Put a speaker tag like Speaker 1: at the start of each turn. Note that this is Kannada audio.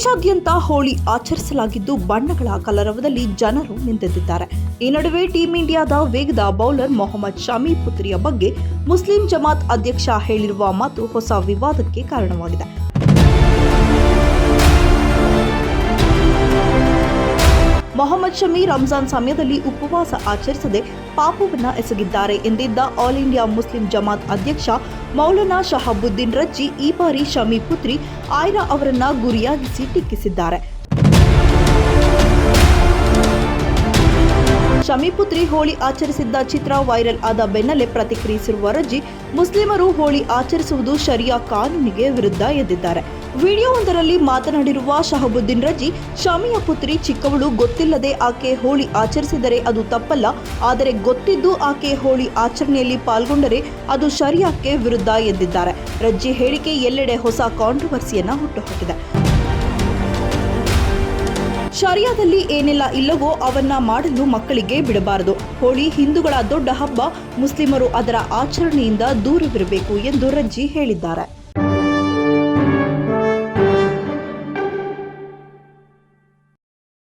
Speaker 1: ದೇಶಾದ್ಯಂತ ಹೋಳಿ ಆಚರಿಸಲಾಗಿದ್ದು ಬಣ್ಣಗಳ ಕಲರವದಲ್ಲಿ ಜನರು ನಿಂತಿದ್ದಾರೆ ಈ ನಡುವೆ ಟೀಂ ಇಂಡಿಯಾದ ವೇಗದ ಬೌಲರ್ ಮೊಹಮ್ಮದ್ ಶಮಿ ಪುತ್ರಿಯ ಬಗ್ಗೆ ಮುಸ್ಲಿಂ ಜಮಾತ್ ಅಧ್ಯಕ್ಷ ಹೇಳಿರುವ ಮಾತು ಹೊಸ ವಿವಾದಕ್ಕೆ ಕಾರಣವಾಗಿದೆ. ಮೊಹಮ್ಮದ್ ಶಮಿ ರಂಜಾನ್ ಸಮಯದಲ್ಲಿ ಉಪವಾಸ ಆಚರಿಸದೆ ಪಾಪವನ್ನ ಎಸಗಿದ್ದಾರೆ ಎಂದಿದ್ದ ಆಲ್ ಇಂಡಿಯಾ ಮುಸ್ಲಿಂ ಜಮಾತ್ ಅಧ್ಯಕ್ಷ ಮೌಲಾನಾ ಶಹಾಬುದ್ದೀನ್ ರಜ್ಜಿ ಈ ಬಾರಿ ಶಮಿ ಪುತ್ರಿ ಆಯ್ರಾ ಅವರನ್ನ ಗುರಿಯಾಗಿಸಿ ಟೀಕಿಸಿದ್ದಾರೆ. ಶಮಿ ಪುತ್ರಿ ಹೋಳಿ ಆಚರಿಸಿದ್ದ ಚಿತ್ರ ವೈರಲ್ ಆದ ಬೆನ್ನಲ್ಲೇ ಪ್ರತಿಕ್ರಿಯಿಸಿರುವ ರಜ್ಜಿ ಮುಸ್ಲಿಮರು ಹೋಳಿ ಆಚರಿಸುವುದು ಶರಿಯಾ ಕಾನೂನಿಗೆ ವಿರುದ್ಧ ಎದ್ದಿದ್ದಾರೆ. ವಿಡಿಯೋವೊಂದರಲ್ಲಿ ಮಾತನಾಡಿರುವ ಶಹಬುದ್ದೀನ್ ರಜ್ಜಿ ಶಮಿಯ ಪುತ್ರಿ ಚಿಕ್ಕವಳು ಗೊತ್ತಿಲ್ಲದೆ ಆಕೆ ಹೋಳಿ ಆಚರಿಸಿದರೆ ಅದು ತಪ್ಪಲ್ಲ, ಆದರೆ ಗೊತ್ತಿದ್ದು ಆಕೆ ಹೋಳಿ ಆಚರಣೆಯಲ್ಲಿ ಪಾಲ್ಗೊಂಡರೆ ಅದು ಶರಿಯಾಕ್ಕೆ ವಿರುದ್ಧ ಎಂದಿದ್ದಾರೆ ರಜ್ಜಿ ಹೇಳಿಕೆ ಎಲ್ಲೆಡೆ ಹೊಸ ಕಾಂಟ್ರವರ್ಸಿಯನ್ನ ಹುಟ್ಟುಹಾಕಿದೆ. ಶರಿಯಾದಲ್ಲಿ ಏನೆಲ್ಲ ಇಲ್ಲವೋ ಅವನ್ನ ಮಾಡಲು ಮಕ್ಕಳಿಗೆ ಬಿಡಬಾರದು. ಹೋಳಿ ಹಿಂದೂಗಳ ದೊಡ್ಡ ಹಬ್ಬ ಮುಸ್ಲಿಮರು ಅದರ ಆಚರಣೆಯಿಂದ ದೂರವಿರಬೇಕು ಎಂದು ರಜ್ಜಿ ಹೇಳಿದ್ದಾರೆ.